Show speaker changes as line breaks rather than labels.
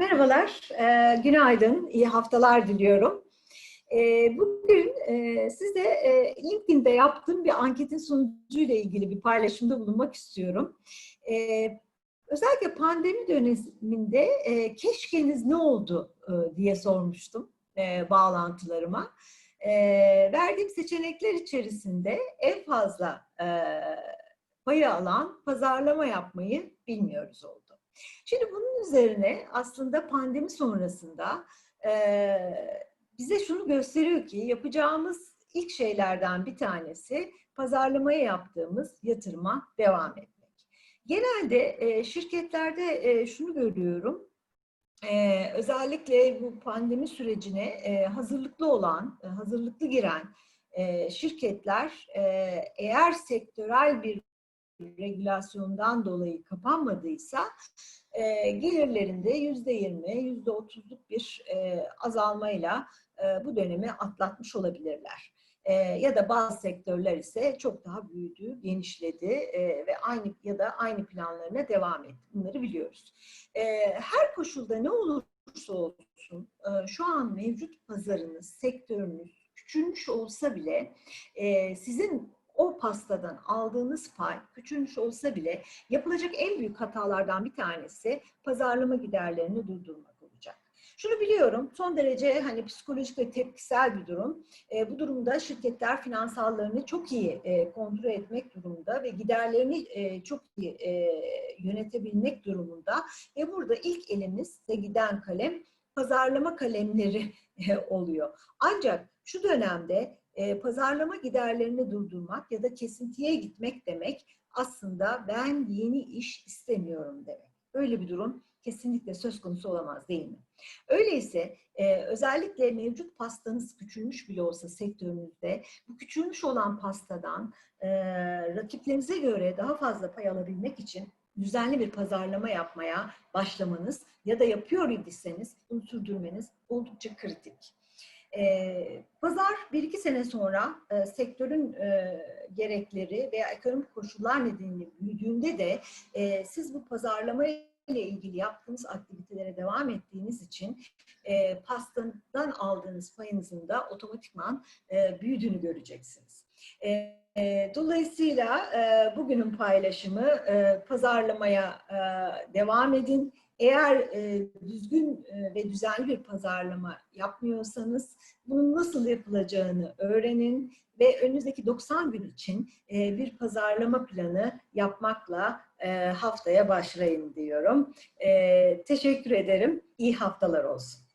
Merhabalar, e, günaydın, iyi haftalar diliyorum. E, bugün e, size e, LinkedIn'de yaptığım bir anketin sonucuyla ilgili bir paylaşımda bulunmak istiyorum. E, özellikle pandemi döneminde e, keşkeniz ne oldu e, diye sormuştum e, bağlantılarıma. E, verdiğim seçenekler içerisinde en fazla e, payı alan pazarlama yapmayı bilmiyoruz oldu. Şimdi bunun üzerine aslında pandemi sonrasında e, bize şunu gösteriyor ki yapacağımız ilk şeylerden bir tanesi pazarlamaya yaptığımız yatırıma devam etmek. Genelde e, şirketlerde e, şunu görüyorum, e, özellikle bu pandemi sürecine e, hazırlıklı olan, e, hazırlıklı giren e, şirketler e, eğer sektörel bir regülasyondan dolayı kapanmadıysa e, gelirlerinde yüzde yirmi, yüzde otuzluk bir e, azalmayla e, bu dönemi atlatmış olabilirler. E, ya da bazı sektörler ise çok daha büyüdü, genişledi e, ve aynı ya da aynı planlarına devam etti. Bunları biliyoruz. E, her koşulda ne olursa olsun e, şu an mevcut pazarınız, sektörünüz küçülmüş olsa bile e, sizin o pastadan aldığınız pay küçülmüş olsa bile yapılacak en büyük hatalardan bir tanesi pazarlama giderlerini durdurmak olacak. Şunu biliyorum, son derece hani psikolojik ve tepkisel bir durum. E, bu durumda şirketler finansallarını çok iyi e, kontrol etmek durumunda ve giderlerini e, çok iyi e, yönetebilmek durumunda. Ve burada ilk elimizde giden kalem pazarlama kalemleri e, oluyor. Ancak şu dönemde e, pazarlama giderlerini durdurmak ya da kesintiye gitmek demek aslında ben yeni iş istemiyorum demek. Böyle bir durum kesinlikle söz konusu olamaz değil mi? Öyleyse e, özellikle mevcut pastanız küçülmüş bile olsa sektörünüzde bu küçülmüş olan pastadan e, rakiplerinize göre daha fazla pay alabilmek için düzenli bir pazarlama yapmaya başlamanız ya da yapıyor idiyseniz bunu sürdürmeniz oldukça kritik. E, pazar bir iki sene sonra e, sektörün e, gerekleri veya ekonomik koşullar nedeniyle büyüdüğünde de e, siz bu pazarlama ile ilgili yaptığınız aktivitelere devam ettiğiniz için e, pastadan aldığınız payınızın da otomatikman e, büyüdüğünü göreceksiniz. E, e, dolayısıyla e, bugünün paylaşımı e, pazarlamaya e, devam edin eğer e, düzgün e, ve düzenli bir pazarlama yapmıyorsanız bunun nasıl yapılacağını öğrenin ve önünüzdeki 90 gün için e, bir pazarlama planı yapmakla e, haftaya başlayın diyorum. E, teşekkür ederim. İyi haftalar olsun.